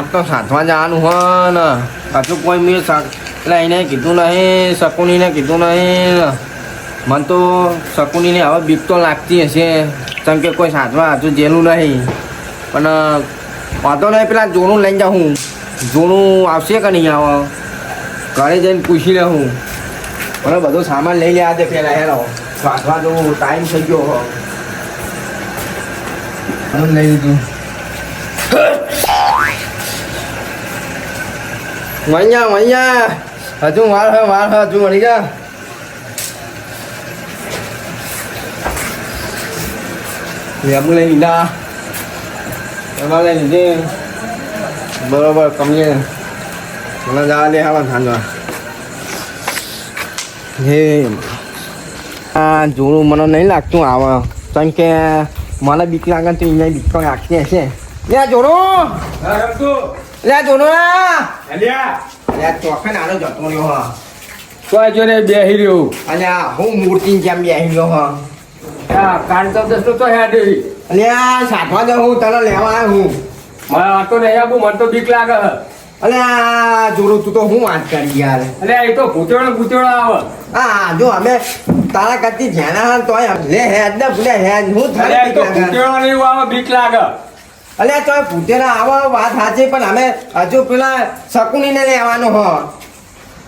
આ તો સાતવા જવાનું હોય ને. કોઈ મેં એટલે એને કીધું નહીં, શકુનીને કીધું નહીં. મને તો શકુનીને હવે બીક તો લાગતી હશે, કેમ કે કોઈ સાતવા હજુ જેલું નહીં. પણ વાંધો નહીં, પેલા જોનું લઈને જાઉં. જોનું આવશે કે નહીં આવે? ઘરે જઈને પૂછી લે હું મને બધો સામાન લઈ લે આજે પેલા, હેરો. વાંચવા તો ટાઈમ થઈ ગયો. લઈ લીધું. વૈયા વૈયા હજુ વાર હે વાર હે હજુ વળી જા લેબુ લઈ લીધા એમાં લઈ લીધી બરોબર કમીએ મને જવા દે હા સાંજવા હે આ જોડું મને નહીં લાગતું આવે કારણ કે મને બીક લાગે તો અહીંયા બીક તો લાગતી હશે લે જોડો લે જોડો લે. ચોખા નાનો જતો રહ્યો હા. ને બેહી રહ્યો. અને આ હું મૂર્તિ જેમ બેહી રહ્યો હા. કાંતમ દસ તો હેડ અને આ સાતવા દે હું તને લેવા આવ્યો હું. મારા વાતો નહીં આવું મને તો બીક લાગે છે. અલે આ જોડું તું તો હું વાત કરી યાર. અલે એ તો ભૂતેડો ભૂતેડો આવે. હા જો અમે તારા કરતી ધ્યાના હા તોય લે હેડ ને ભૂલે હેડ. હું થાય તો ભૂતેડો નહીં આવે બીક લાગે. અલે તો ભૂતેરા આવો વાત સાચી પણ અમે હજુ પેલા શકુનીને લેવાનો હો.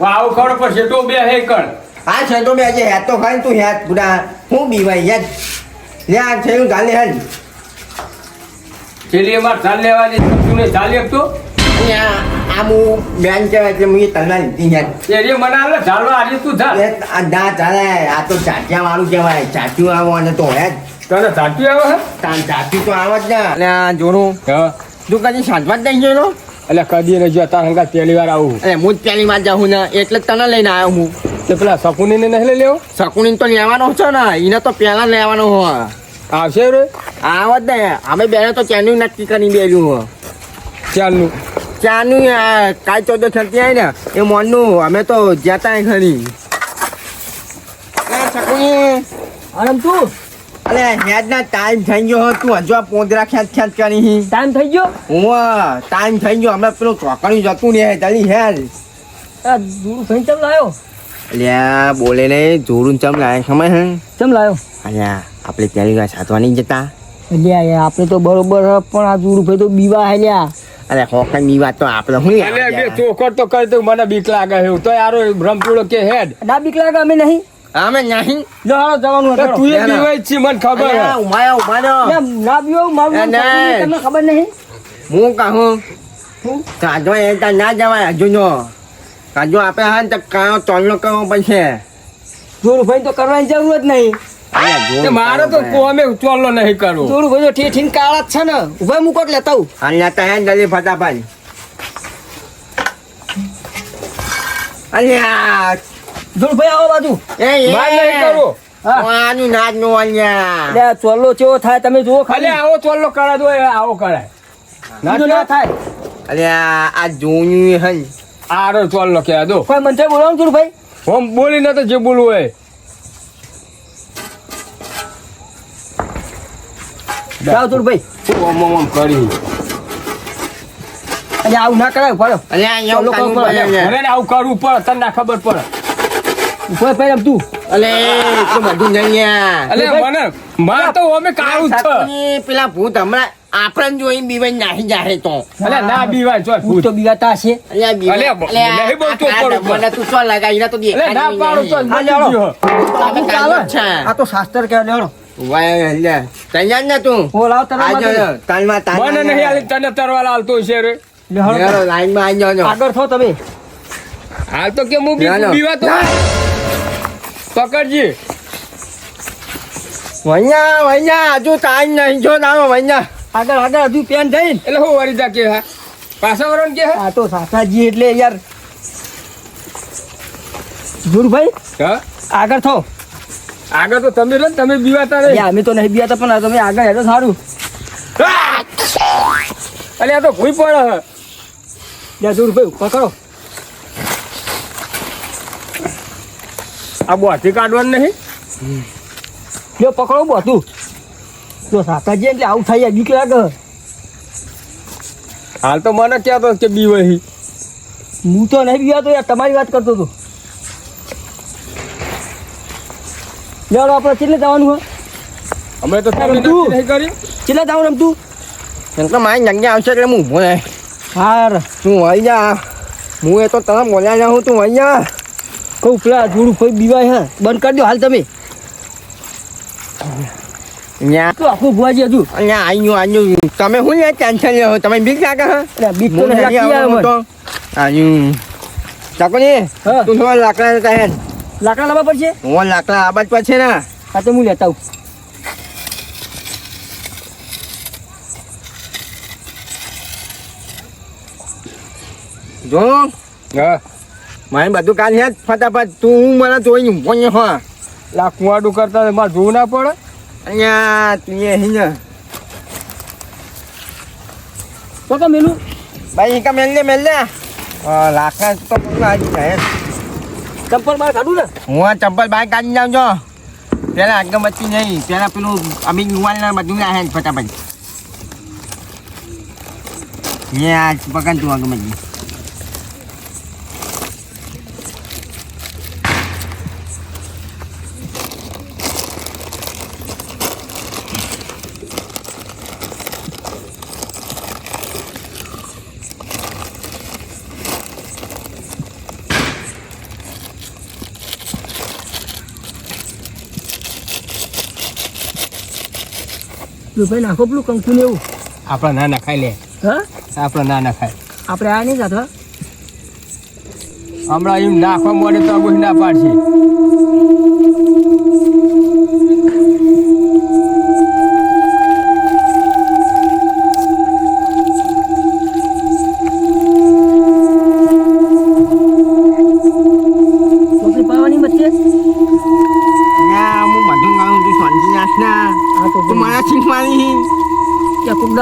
આવું ખબર પણ શેટો બે હે કણ આ શેટો બે જે હેતો ખાઈ તું હેત બુડા હું બીવાય યાદ લે આ છે હું ગાલે હેડ ચેલી અમાર ચાલ લેવાની તું ચાલી આપતો આ હું બેન કહેવાય એટલે હું તલવાર લીધી હેડ એટલે મને આવે ચાલવા આજે તું ચાલ. ના ચાલે આ તો ચાટિયા વાળું કહેવાય ચાટિયું આવો અને તો હેડ તને સાચું આવે હે? તાન ચાટી તો આવે જ ના. અને આ જોડું તું કદી સાંજવા જ નહીં ગયેલો? એટલે કદી ને જો તાર હંગા પહેલી વાર આવું. એટલે હું જ પહેલી વાર જાઉં ને એટલે તને લઈને આવ્યો હું. તો પેલા શકુની ને નહીં લેવો? શકુની તો લેવાનો છે ને એને તો પહેલા લેવાનો હોય આવશે રે આવ જ ને. અમે બેને તો ત્યાંનું નક્કી કરી બેર્યું હોય ચાલનું ચાનું આ કાલ ચૌદ થતી આવી ને એ મોનનું. અમે તો જતા ખરી ઘણી. શકુની. આનંદ તું? અલે હેડના ટાઈમ થઈ ગયો હો, તું હજુ આ પોંદરા ખેંચ ખેંચ કરી ટાઈમ થઈ ગયો? હું ટાઈમ થઈ ગયો. હમણાં પેલું ચોકડી જતું ને જલ્દી હેર જોડું દૂર થઈ ચમ લાયો? અલ્યા બોલે ને જોડું ચમ લાયો સમય હે? ચમ લાયો? અલ્યા આપણે પહેલી વાર સાતવાની જતા. અલ્યા યાર આપણે તો બરોબર પણ આ દૂરભાઈ તો બીવા હે લ્યા. અરે હોકની વાત તો આપણે શું અલે બે ચોકડ તો કરી દઉં મને બીક લાગે છે. તો યારો રમપીડો કે હેડ. ના બીક લાગે અમે નહીં. અમે નહીં. હાલો જવાનું હતું તું એ. બીવાય છે મને ખબર હે. અલ્યા, ઉમાયો ઉમાયો. ના બીવો મારું નામ ના, ના. શકુની, તમને ખબર નહીં? હું કહું? કાજો એ ના જવાય હજુ નો કાજો આપે હા તો કાયો ચોલનો કરવો પડશે. દૂરભાઈ તો કરવાની જરૂર જ નહીં. મારે તો. કોમે ચોલ્લો નહીં કરું દૂરભાઈ તો ઠી ઠીન કાળા જ છે ને. ઊભા મૂકો લેતા આવું. અલ્યા તો હે જલ્દી ફટાફટ. અલ્યા દૂરભાઈ આવો બાજુ. એ એ. માર નહીં કરવો આની નાજ નો અહીંયા. લે ચોલ્લો ચેવો થાય તમે જુઓ અલે ખાલી આવો ચોલ્લો કરા દો આવો કરાય. ના બીજો ના થાય. અરે આ જોયું હે આરો ચોલ્લો કે દો કોઈ મંત્ર બોલાવો ભાઈ. હું બોલી ન તો જે બોલવું હોય. જાઓ દૂરભાઈ ઓમ ઓમ ઓમ કરી. એટલે આવું ના કરાય પડો અરે આવું કરવું પડે તને ના ખબર પડે. ઊભા ભાઈ રમતું અલે તો બધું નહીં અલે મને માર તો અમે કાળું છે. પેલા ભૂત હમણાં આપણે જોઈ બીવાઈ નાહી જાહે તો. અલે ના બીવાય જો ભૂત તો બીવાતા હશે. અલ્યા બીવાઈ- અલે, નહીં બોલતો આ પડો, મને તું ચો લગાવીને તો અલે ના પાડું તો આ છે. આ તો શાસ્ત્ર કે લેવડો. વાય, અલ્યા. તૈયાર ને તું? હો લાવ તરવા આ જો, માટે. તાલમાં તાલ મને નહીં આલી તને તરવા લાલતો છે રે. લાઈનમાં આઈ જાઓ, આગળ થો તમે. હાલ તો કે હું ના, ના. બી- બીવા તો પકડજી. વૈયા, વૈયા, હજુ ટાઈમ નહીં. જો ના વૈયા. આગળ આગળ હજુ પેન થઈને. એટલે હું વરી જા કે હા. પાછા વરણ કે હા? આ તો સાસાજી એટલે યાર. ધુરભાઈ હા? આગળ થો આગળ તો તમે રહો તમે બીવાતા નહીં અમે તો નહીં બીવાતા પણ તમે આગળ હેડો સારું. અરે આ તો ભૂઈ પડે હે. યા ધુરભાઈ પકડો આ બોથી કાઢવાનું નહીં? જો પકડો બધું જો સાસાજી એટલે આવું થાય યાર બીક લાગે હાલ તો મને કહેતો કે બી વહી. હું તો નહીં બીવાતો યાર તમારી વાત કરતો હતો લેવડો આપણે કેટલે જવાનું હોય? અમે તો તમે અરે તું. નહીં કરી કેટલે જવાનું રમતું એમ તો મારી જગ્યા આવશે એટલે હું ઊભો હાર. તું અહીંયા. જા હું એ તો તમે બોલ્યા જાઉં તું અહીંયા. જા કહું પેલા જોડું કોઈ બીવાય હે? બંધ કરી દો હાલ તમે. અહીંયા તો આખું ભુવાજી હજુ. અહીંયા આવ્યું આવ્યું તમે શું લે ટેન્શન લ્યો તમે બીક લાગે હા? અરે બીક તો હું નહીં નહીં લાગતી યાર આવું મને. તો આવ્યું ચાકોની હા. તું થોડા લાકડા લેતા હે લાકડા લાવવા પડશે? હું લાકડા આબાદ પર છે ને. હા તો હું લેતા આવું. જો. હા. મારે બધું કાલ છે ફટાફટ. તું હું મને જોઈ ને હો. લા કુવાડું કરતા મારે જોવું ના પડે? અહીંયા તું અહીંયા તો મેલું. ભાઈ કા મેલ લે મેલ લે. લાકડા તો બધું આવી જાય ચંપલ બહાર કાઢું ને? હું આ ચંપલ બહાર કાઢી જાઉં છો પેલા અગરબત્તી નહીં પેલા પેલું અમી યુવાન ના બધું ના હે ફટાફટ. એ આ પકડ તું અગરબત્તી. જો ભાઈ નાખો પેલું કંકુ ને એવું. આપણે ના ના ખાઈ લે. હા? આપણે ના ના ખાય આપણે આ નહીં જાતા હમણાં એમ નાખવા મળે તો ના પાડશે.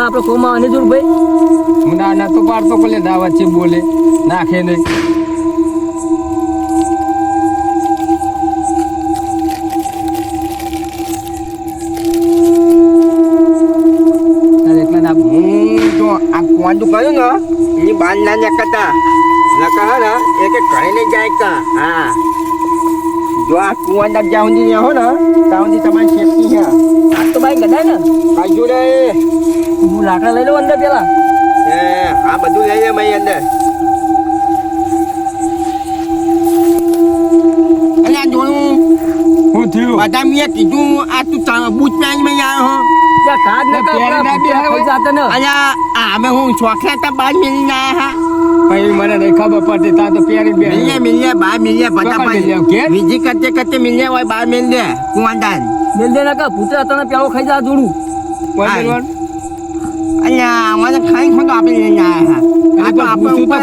ત્યાં આપણે કોમા અને જોર ભાઈ હું ના ના તો પાડતો પેલે દાવા છે બોલે. નાખે નહીં. અરે એટલા હું જો આ કોંડું કર્યું ને એની બાન ના નકતા નકા હે ને એ કે ઘરે નહીં જાય કા. હા. જો આ કુવાન દાબ જ્યાં સુધી હો ને ત્યાં સુધી તમારી સેફટી છે ભાઈ ગડાય ને? કાજુ રે હું લાકડા લઈ લઉં અંદર પેલા. એ આ બધું લઈ લે મઈ અંદર. અલ્યા જોયું હું. થયું? બધા મેં કીધું આ તું તા- બૂટ પહેરી મેં આવ્યો હો. કાચ ને ના, ના આવે. જાતે ને. અલ્યા અમે હું ચોખા તા બાર મિલી ના હા. ભાઈ મને નહીં ખબર પડતી તા તો પહેરી બે મિલિયે મિલિયે બાર મિલિયે ઘેર? બીજી કરતે કરતે મિલિયે હોય બાર મિલિયે કુવાનદાન મેલ દે નાકા પુત્ર તને પ્યાલો ખાઈ જા જોડું. અલ્યા મને ખાઈ ખોટો આપી અહીંયા આ તો આપણે ઉપર.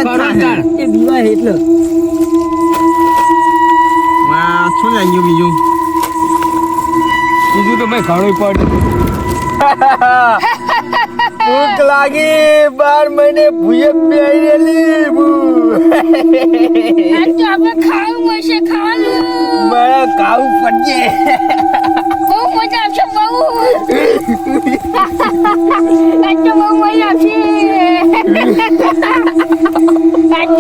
એ બીવાય એટલે. વાહ શું લઈ ગયું બીજું? બીજું તો ભાઈ ઘણું પડે ભૂખ લાગી બાર મહિને ભૂયે પહેરેલી તો આપણે ખાવું મળશે ખાવાનું. મારા કાવું પડશે. બહુ મજા આવશે બહુ. બહુ મજા આવશે.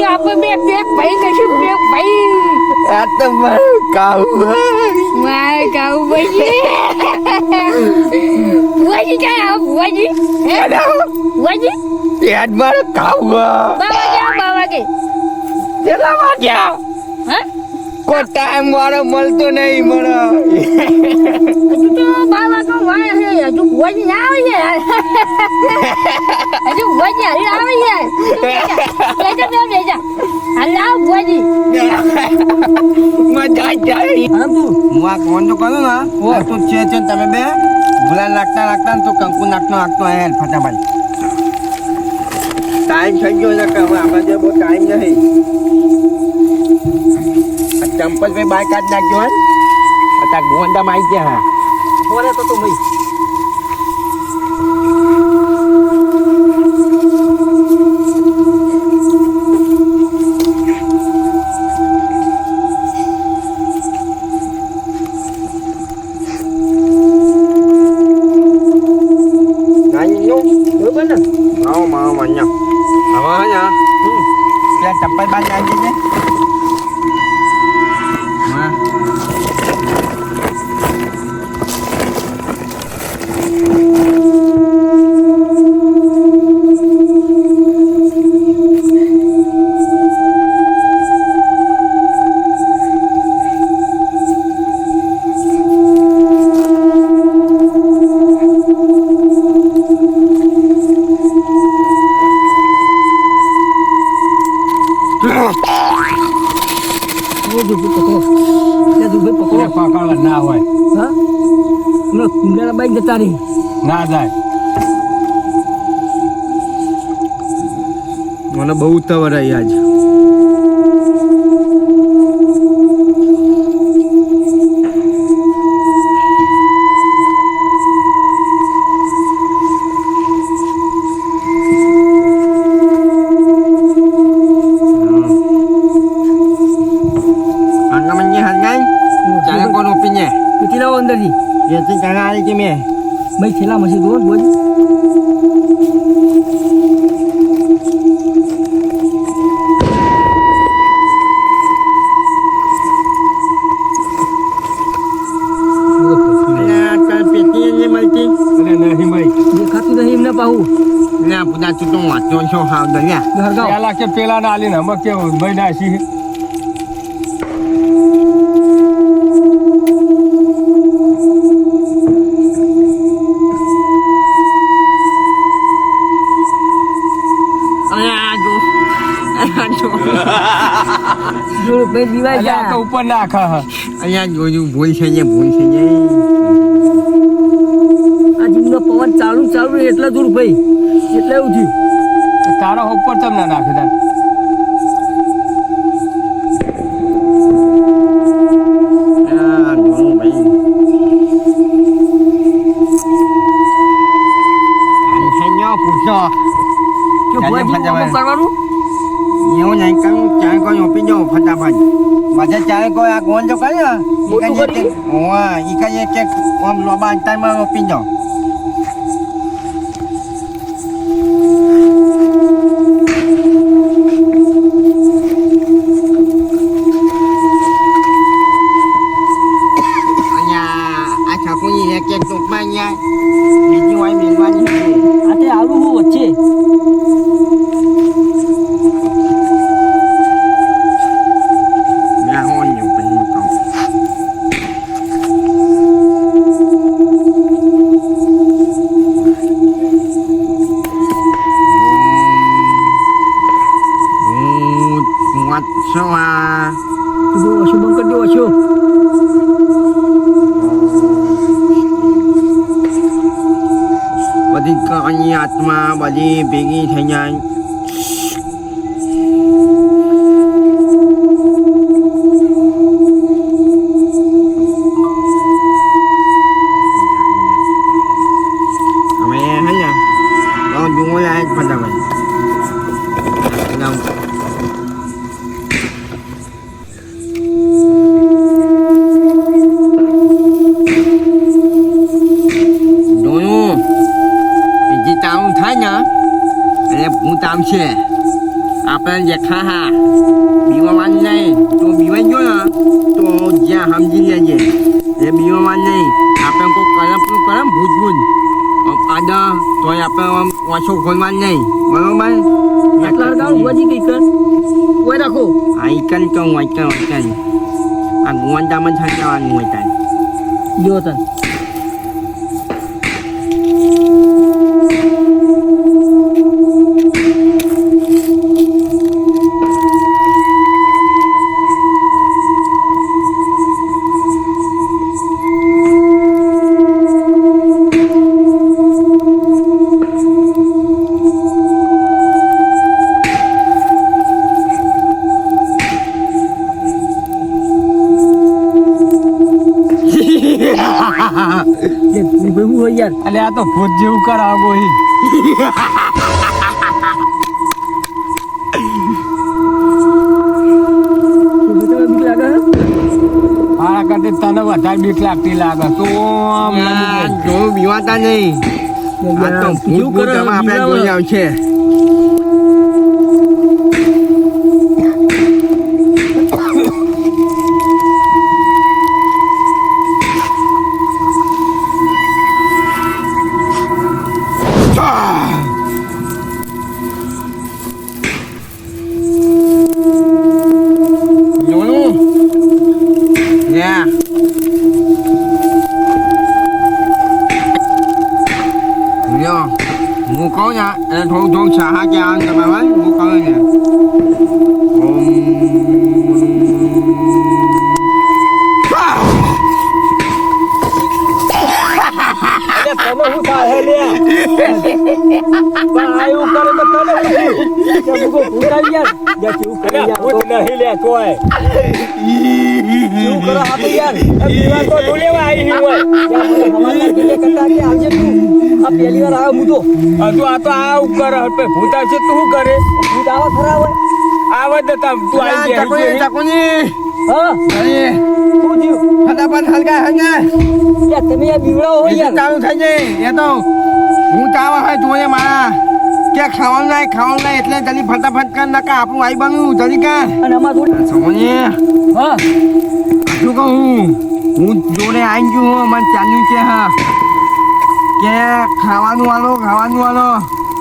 આપણે બે બે ભાઈ કશું બે ભાઈ. આ તો મારું કાવું મારે ખાવું પડશે. ભુવાજી ક્યાં આવો ભુવાજી? હે? ભુવાજી? પેટ મારું કાવું બાવા ક્યાં બાવા કે કેટલા વાગ્યા? હા? કોઈ ટાઈમ વાળો મળતો નહીં મને હજુ તો બાવા તો વાય છે હજુ ભુવાજી ના આવે છે. હજુ ભુવાજી હાલી આવે છે. બેજા બેજા બેજા હાલ આવ ભુવાજી મજા જાય. આમ તું હું આ કોણ તો કરું ને ઓ તો છે છે તમે બે? ગુલાલ નાખતા નાખતા તો કંકુ નાખતો નાખતો હે ફટાફટ. ટાઈમ થઈ ગયો છે કે આપણે જે બહુ ટાઈમ નહીં ચંપલ ભાઈ બાય કાઢ નાખજો હે અત્યારે ગોંડામાં આવી ગયા હા. બોલે તો તું ભાઈ છે ના જાય મને બહુ ઉતાવળ આવી આજ Anggamannya hargai, jangan kau nupinya. કેટલી લાવો અંદરથી Ya tu jangan hari ke me. ભાઈ છેલ્લા મસી દો બોલ tutung waktu so hal dah ya. હરગાવ પેલા કે પેલા ના આલીને અમે કેવું ભાઈ ના સી તો ઉપર નાખા હે. અહીંયા જોયું ભૂલ છે અહીંયા ભૂલ છે આ જીમનો પવન ચાલુ ચાલુ એટલા દૂર ભાઈ. એટલે એવું થયું. તારા ઉપર તમને નાખે તાર. કરવાનું એવું નહીં કરું ચાય કોઈ આપી દો ફટાફટ. બધા ચાય કોઈ આ ગોંજો કર્યો ઈ કહીએ કે આમ લોબા અંતરમાં આપી દો. આત્મા બધી ભેગી એટલે છે આપણે દેખા હા બીવામાં નહીં તો બીવાઈ ગયો ને તો જ્યાં સમજી લેજે એ બીવામાં નહીં આપણે કોઈ કરમનું કરમ ભૂત આમ આદા તોય આપણે આમ ઓછો ખોલવા નહીં બરોબર આટલા હરગાવ ભુવાજી કઈ કર કોઈ રાખો આ ઈકન કહું ઈકન ઈકન આ ગુવાંદામાં થઈ જવાનું હોય તારે જો તન હું અલે આ તો ભૂત જેવું કરાવો હી હે? મારા કરતી તને વધારે બીક લાગતી લાગે તો. જોયું બીવાતા નહીં આ તો ભૂત ભૂત આપણે? જોઈ આવશે હું કહું ને એટલે થોડું થોડું સાહા કે આવે તમે ભાઈ હું કહું ને તમે શું થાય લે? પણ આ એવું કરે તો તને શું? થયું? ભૂત નહીં લે કોઈ કેવું કરો આપણે યાર? દીવા તો તું લેવા આવી હોય. યાર મને હવાના કિલ્લે કરતા કે આવજે તું આ પહેલી વાર આવ્યો હું તો હજુ આ તો આવું કરે હવે ભૂત આવશે તું શું કરે? ભૂત આવા ખરા હોય? આવે તો તું આવી ગયા ચકુની ચકુની હા? અરે શું થયું? ફટાફટ હલકા હલકા. તમે યાર. હોય ચાલુ થઈ જાય. એ તો હું તાવ હોય તું મારા. કે ખાવાનું લાય ખાવાનું લાય એટલે જલ્દી ફટાફટ કર નકા આપણું આઈ બન્યું જલ્દી કર. અને અમાર હા. શું કહું હું? જોડે આવી ગયું હું મને ચાલ્યું છે હા. કે ખાવાનું આલો ખાવાનું આલો.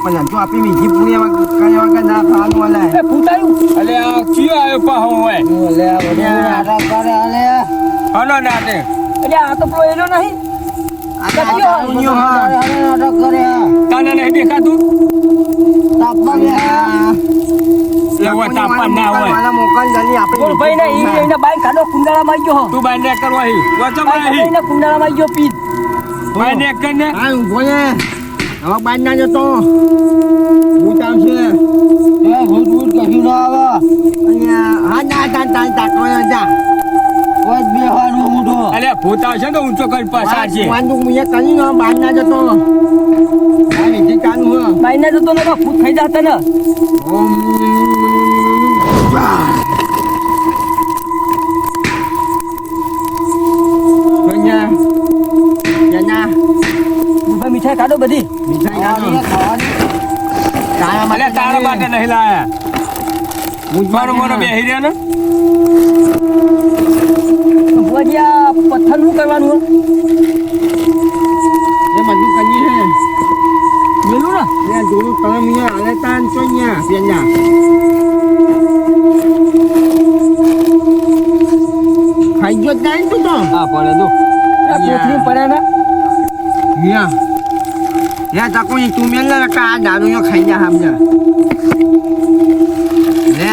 પણ હજુ આપી બીજી પૂરી કર્યા વગર ના ખાવાનું આલે. એ ફૂટાયું. અલે આ કયો આવ્યો હું હોય હલો નાટે એટલે આ તો પેલો એનો નહીં. આ તને નહીં દેખાતું તાપમાન ના હોય મોકલ જલ્દી આપણે ભાઈ ને ઈ એને બાઈ કાઢો કુંડાળામાં આવી ગયો તું બાય ને કરવા હી વચમ બાઈ નહીં એને કુંડાળામાં આવી ગયો પીત બાય ને કર હા ઊભો છે હવે બાદ ના જતો ભૂત આવશે ભૂત ભૂત કશું ના આવે અહીંયા હા ના તા તા તા કોઈ જા કોઈ બે હોવાનું મોટો અલે ભૂત આવશે તો ઊંચો કરી પાછા છે વાંધો મુએ કરી ન બાદ ના જતો. આ વિધિ કાનું હો. બાઈ ના જતો ને તો ભૂત ખાઈ જાતે ને. ઓમ. મીઠાઈ કાઢો બધી? મીઠાઈ કાઢો તારા માટે નહીં લાયા. મારો મોનો બેહી રહ્યો ને? ભુવાજી આ પથ્થર શું કરવાનું એ બધું કરી છે મેલું ને? ત્યાં જોડું તમે અહીંયા હાલે તાન છો અહીંયા પેલા. ખાઈ ગયો જ તું તો? હા પડે તો કોથળી પડ્યા ને? યા. યા તાકો ની તું મેલ ના કા આ દારૂ યો ખાઈ જા સમજા. લે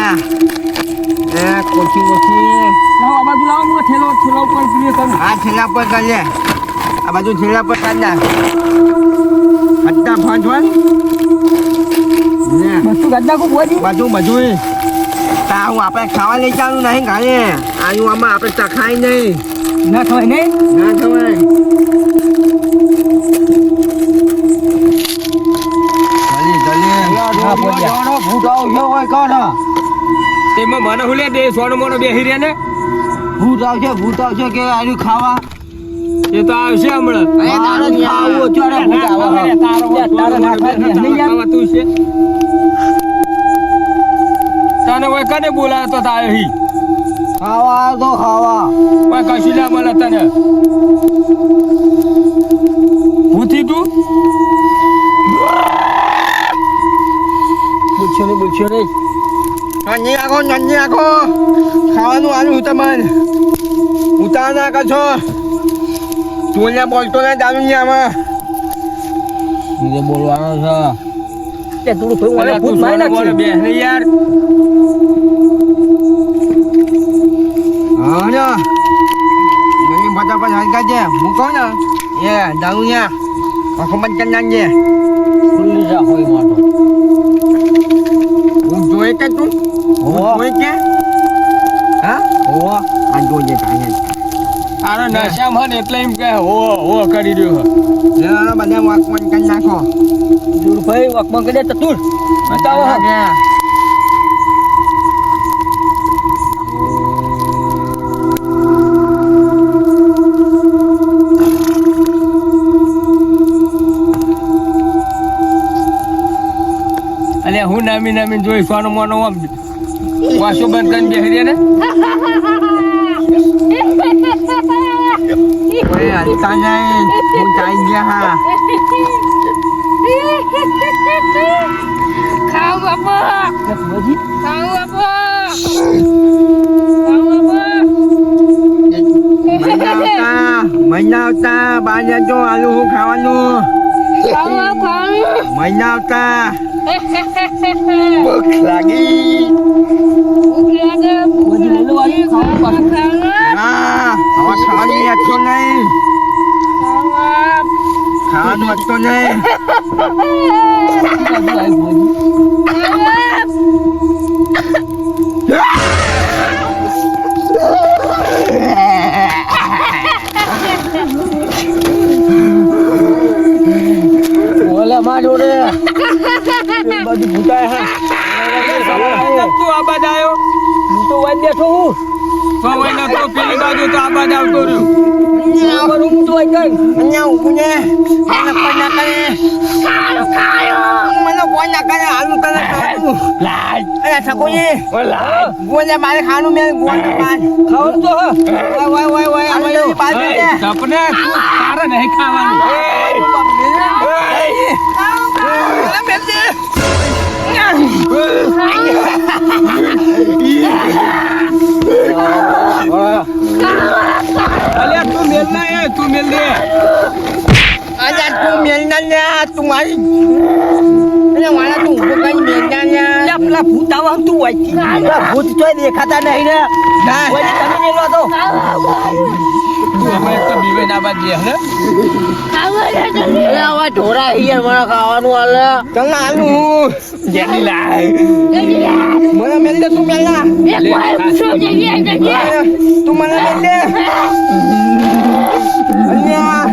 ઓછી કોચી લાવો આ બાજુ લાવો હું ઠેલો ઠેલો ઉપર પીએ કરું આ છેલ્લા પર કર લે આ બાજુ છેલ્લા પર કર દા હટ્ટા ફાંચ હોય બધું બધું બધું તાવ આપણે ખાવા લઈ જવાનું નહીં ઘરે આયું આમાં આપણે ચખાય નહીં ના થવાય નહીં ના ખવાય હોય જલ્દી તેમાં મને હું લે? દે સોનો મોનો બેહી રહ્યા ને? ભૂત આવશે ભૂત આવશે કે આયું ખાવા? એ તો આવશે હમણાં. તારો ખાવું ચોરે ભૂત આવે. તારો તારો તું છે? તને કોઈ કને બોલાયો તો તારે હી? ખાવા તો ખાવા. કોઈ કશું ના મળે તને. ભૂથી તું? બોલશો નહીં બોલશો નહીં. નંજી આખો નંજી આખો ખાવાનું આવ્યું તમને ઉતાર ના કરશો તું અહીંયા બોલતો ને દારૂ નહીં આમાં બોલવાનો છે તે થોડું થોડું મને ભૂત તું મારી નાખશે બેહ ને યાર હા ને જલ્દી ફટાફટ હલકા છે હું કહું ને એ દારૂ ન્યા આખો બંધ કરી નાખજે ખુલ્લી જા હોય માટો હું જોઈ કે તું હું જોઈ કે હા ઓ આ જોઈએ કાંઈ તારો નશામાં એટલે એમ કે હો હો કરી રહ્યો બધા વાક બંધ કરી નાખો દૂર ભાઈ વકમાં કરી દે ચતુર બતાવો હા. હું નામી નામી જોઈ સોનો મોનો આમ વાસો બંધ કરીને રહ્યા ને? નહીં હું ગયા બાપા. બાપા. મહિના આવતા બાર જજો આલુ હું ખાવાનું. ખાવા ખાવા મહિના આવતા. ભૂખ લાગી ભૂખ લાગે ભૂખ બધું લઈ લો આઈ ખાવા પાછું. ખાવા હા હવે ખાવાની અટકો નહીં ખાવા ખાવાનું અટકો નહીં બધું આઈ બધું. બધું ભૂતાય હા. તું આ બાદ આવ્યો હું તો વાત બેઠો હું. તો મહિના તો પેલી બાજુ તો આ બાદ આવતો રહ્યો. આ બધું હું તો વાઈ કર અહીંયા ઊભું ને મને કોઈ ના કરે. મને કોઈ ના કરે. હાલું તને ખાવાનું અરે ઠકોજી મારે ખાવાનું મેં પાન. તો સપને તું તારે નહીં ખાવાનું. અલ્યા તું મેલ ના એ તું મેલ દે તું મેલના ને તું મારી અરે મારા તું ઊભો કરી મેલના ને પેલા ભૂત આવા તું વાઈ ભૂત ચોય દેખાતા નહીં ને ના વાઈ તમે મેલો તો? તું અમે તો બીવે ના બાદ હે આવા ઢોરા હિયર મને ખાવાનું આલે. ચલ ના હાલું લાય. મને મેલ દે તું મને મેલ દે. અલ્યા.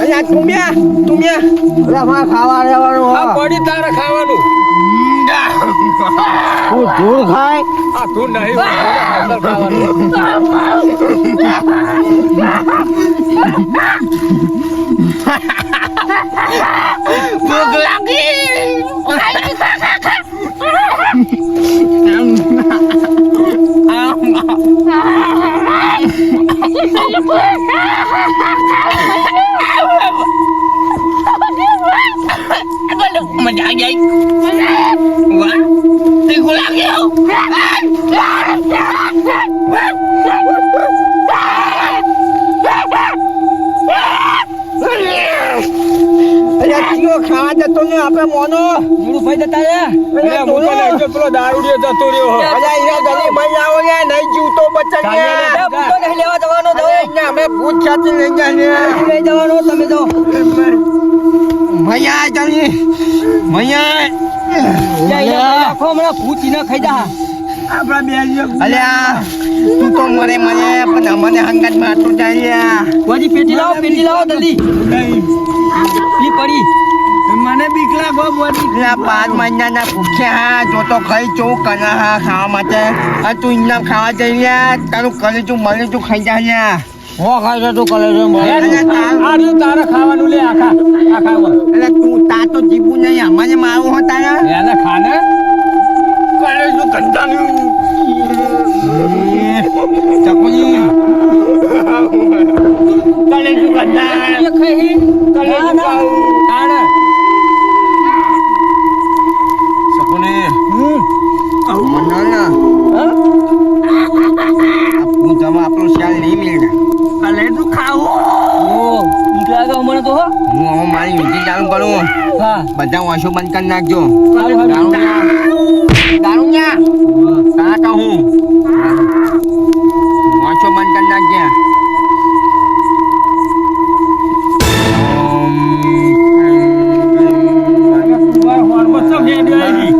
અલ્યા. તું બે તું મારે ખાવા રહેવાનું આ પડી તારે ખાવાનું. હું ધૂળ ખાય આ તું નહીં અંદર ખાવાનું મજા આવી ગઈ વાહ તીખું લાગ્યું અરે ચિયો ખાવા જતો ને આપણે મોનો. જીરું ભાઈ જતા રે અલ્યા હું તને એકલો પેલો દારૂડિયો જતો રહ્યો. અરે અહીંયા ગલી ભાઈ આવો ને નહીં જીવતો બચન ને એ નહીં લેવા જવાનો તો. અહીંયા અમે ભૂત ખાતી લઈ જાય ને લઈ જવાનો તમે તો મૈયા જલ્દી મૈયા આખો હમણાં ભૂત ઈને ખાઈ જા. અલ્યા તું તો મરે મને પણ અમને હંગાતમાં આટલું જાય પેટી લાવો પેટી લાવો જલ્દી. પડી. મને બીકલા બહુ બોલી પાંચ મહિનાના ભૂખ્યા જો તો ખાઈ ચો કના હા ખાવા માટે. આ તું ઇનામ ખાવા જઈ લ્યા તારું કલેજું તું ખાઈ જા લ્યા હો ખાઈ જા તું કલે તાર- આ તારે ખાવાનું લે આખા આખા. અલ્યા તું તા તો જીવું નહીં અમારે મારું હો તારા. એને ખાને? કલેજું કંટાળ્યું ચકુજી બધા વાંસો બંધ કરી નાખજો સારું સારું દારૂ ન્યા તા કહું વાંસો બંધ કરી નાખજે તું આ હોરમાં સબ હેડ આવી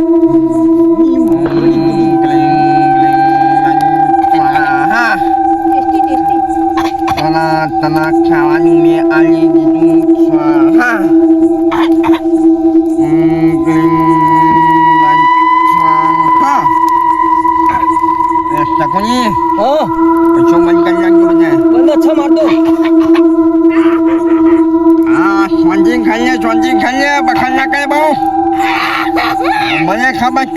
તના તના ખાવાનું મેં આલી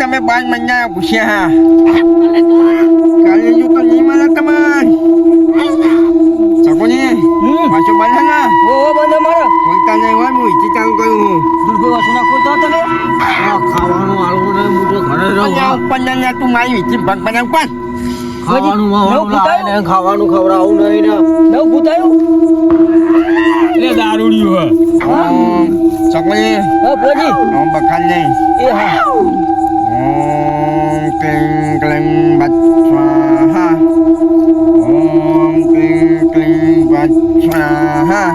તમે પાંચ મહિના પૂછ્યા હા. કાલે તો નહીં મળે તમાર. સકોની હમ. પાછો બંધ ના ઓ ઓ બંધ મારો બોલતા નહીં હોય હું ઈથી ચાલુ કરું હું. દુર્ગો વાસના ખોલતા તમે? ખાવાનું આલવું ને હું તો ઘરે પંજા પંજા તું મારી ઈથી ભગ બનાવ પણ ખાવાનું વાવાનું લાવે ને ખાવાનું ખવડાવું નહીં ને. નવ ભૂતાયું? એટલે દારૂડિયું હે. ઓમ ચકલી હા ભોજી ઓમ બખાન નહીં. એ હા. ઓમ cling cling but Swaha Om cling cling but સ્વાહા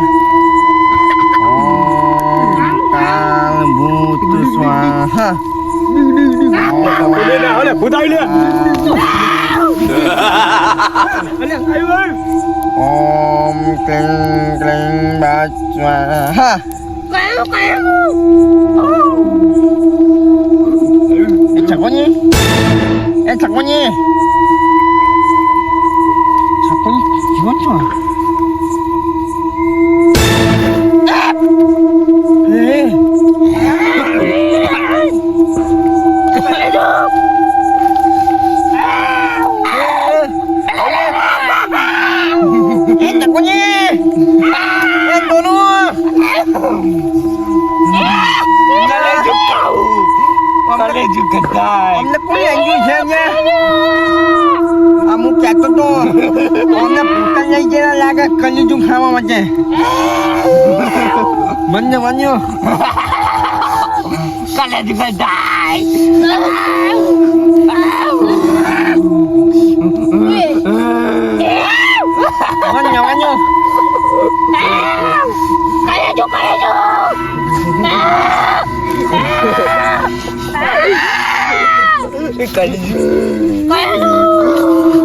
ઓમ કાલ ભૂત સ્વાહા લે લે હલે ભૂતાઈ લે અલે આવ્યો ઓમ ક્લિંગ ક્લિંગ એ ચકોની ચકોની જીવન છો એ એ ચકોની એ દોનું કલે જ કટાય અમને કોઈ અંગ્યું છે અમુક કહેતો તો અમને ભૂતા લઈ ગયા લાગે કલીજું ખાવા માટે. મને માન્યો કલેજ કટાય માન્યો 음 악.